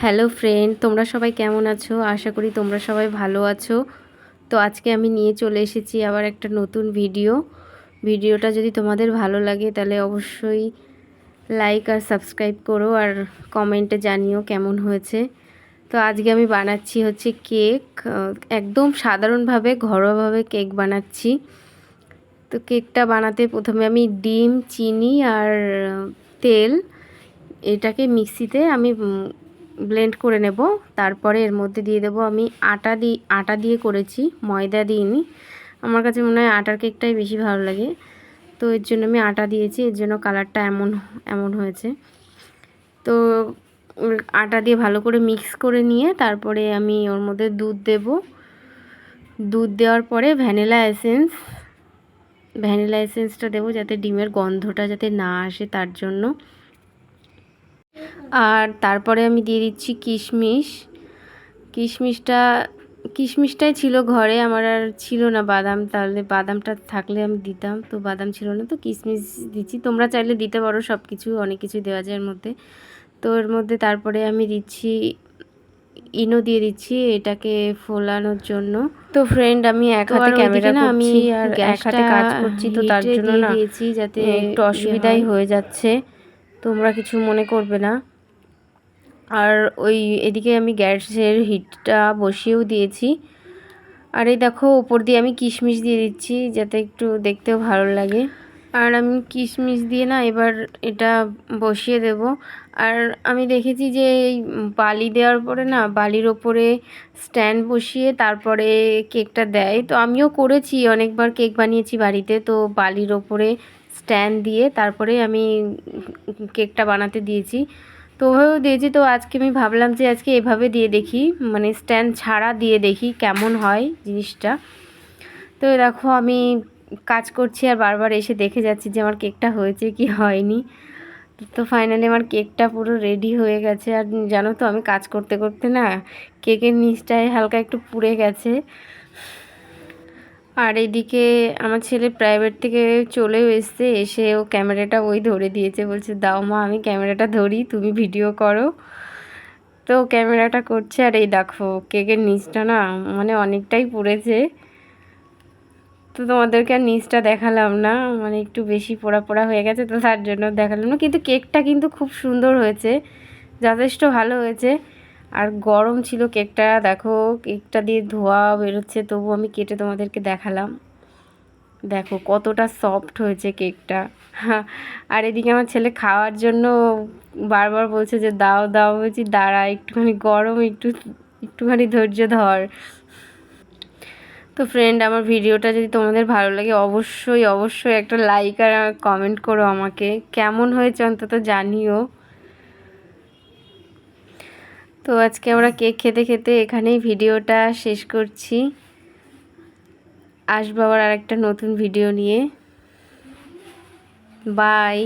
Hello friend, তোমরা সবাই কেমন আছো? আশা করি তোমরা সবাই ভালো আছো। তো আজকে আমি নিয়ে চলে এসেছি আবার একটা নতুন ভিডিও। ভিডিওটা যদি তোমাদের ভালো লাগে তাহলে অবশ্যই লাইক আর সাবস্ক্রাইব করো আর কমেন্টে জানিও কেমন হয়েছে। তো আজকে আমি বানাচ্ছি হচ্ছে কেক একদম সাধারণভাবে, ঘরোয়াভাবে কেক বানাচ্ছি। তো কেকটা বানাতে প্রথমে আমি ডিম, চিনি আর তেল, এটাকে মিক্সিতে আমি ব্লেন্ড করে নেব। তারপরে এর মধ্যে দিয়ে দেবো আমি আটা দিয়ে আটা দিয়ে করেছি, ময়দা দিইনি। আমার কাছে মনে হয় আটার কেকটাই বেশি ভালো লাগে। তো এর জন্য আমি আটা দিয়েছি, এর জন্য কালারটা এমন এমন হয়েছে। তো আটা দিয়ে ভালো করে মিক্স করে নিয়ে তারপরে আমি ওর মধ্যে দুধ দেব। দুধ দেওয়ার পরে ভ্যানিলা এসেন্স ভ্যানিলা এসেন্সটা দেবো যাতে ডিমের গন্ধটা যাতে না আসে তার জন্য। আর তারপরে আমি দিয়ে দিচ্ছি কিশমিশ। কিশমিশটা কিশমিশটাই ছিল ঘরে আমার আর ছিল না বাদাম। তাহলে বাদামটা থাকলে আমি দিতাম তো বাদাম ছিল না তো কিশমিশ দিচ্ছি। তোমরা চাইলে দিতে পারো সব কিছু অনেক কিছু দেওয়া যায় এর মধ্যে। তো এর মধ্যে তারপরে আমি দিচ্ছি ইনো দিয়ে দিচ্ছি এটাকে ফোলানোর জন্য। তো ফ্রেন্ড আমি এক হাতে ক্যামেরা না আমি আর এক হাতে কাজ করছি তো তার জন্য না দিয়েছি যাতে একটু ইয়ে অসুবিধাই হয়ে যাচ্ছে। তোমরা কিছু মনে করবে না। আর ওই এদিকে আমি গ্যাসের হিটটা বসিয়েও দিয়েছি। আর এই দেখো, ওপর দিয়ে আমি কিশমিশ দিয়ে দিচ্ছি, যাতে একটু দেখতেও ভালো লাগে। আর আমি কিশমিশ দিয়ে না এবার এটা বসিয়ে দেব। আর আমি দেখেছি যে এই বালি দেওয়ার পরে না, বালির ওপরে স্ট্যান্ড বসিয়ে তারপরে কেকটা দেয়। তো আমিও করেছি, অনেকবার কেক বানিয়েছি বাড়িতে। তো বালির ওপরে স্ট্যান্ড দিয়ে তারপরে আমি কেকটা বানাতে দিয়েছি। তো ওভাবেও দিয়েছি, তো আজকে আমি ভাবলাম যে আজকে এভাবে দিয়ে দেখি মানে স্ট্যান্ড ছাড়া দিয়ে দেখি কেমন হয় জিনিসটা। তো দেখো, আমি কাজ করছি আর বারবার এসে দেখে যাচ্ছি যে আমার কেকটা হয়েছে কি হয়নি। তো ফাইনালি আমার কেকটা পুরো রেডি হয়ে গেছে। আর জানো তো, আমি কাজ করতে করতে না, কেকের নিচটায় হালকা একটু পুড়ে গেছে। আর এদিকে আমার ছেলে প্রাইভেট থেকে চলেও এসছে, এসে ও ক্যামেরাটা ওই ধরে দিয়েছে, বলছে, দাও মা, আমি ক্যামেরাটা ধরি, তুমি ভিডিও করো। তো ক্যামেরাটা করছে আর এই দেখো, কেকের নিচটা না মানে অনেকটাই পড়েছে। তো তোমাদেরকে আর নিচটা দেখালাম না মানে একটু বেশি পোড়া পোড়া হয়ে গেছে, তো তার জন্য দেখালাম না। কিন্তু কেকটা কিন্তু খুব সুন্দর হয়েছে, যথেষ্ট ভালো হয়েছে। আর গরম ছিল কেকটা, দেখো, কেকটা দিয়ে ধোয়া বেরোচ্ছে তবু আমি কেটে তোমাদেরকে দেখালাম। দেখো, কতটা সফট হয়েছে কেকটা। আর এদিকে আমার ছেলে খাওয়ার জন্য বারবার বলছে যে, দাও দাও। বলছি, দাঁড়া, একটুখানি গরম, একটু, একটুখানি ধৈর্য ধর। তো ফ্রেন্ড আমার ভিডিওটা যদি তোমাদের ভালো লাগে, অবশ্যই অবশ্যই একটা লাইক আর কমেন্ট করো আমাকে। কেমন হয়েছে অন্তত জানিও। তো আজকে আমরা কেক খেতে খেতে এখানেই ভিডিওটা শেষ করছি। আসব আবার আরেকটা নতুন ভিডিও নিয়ে। বাই।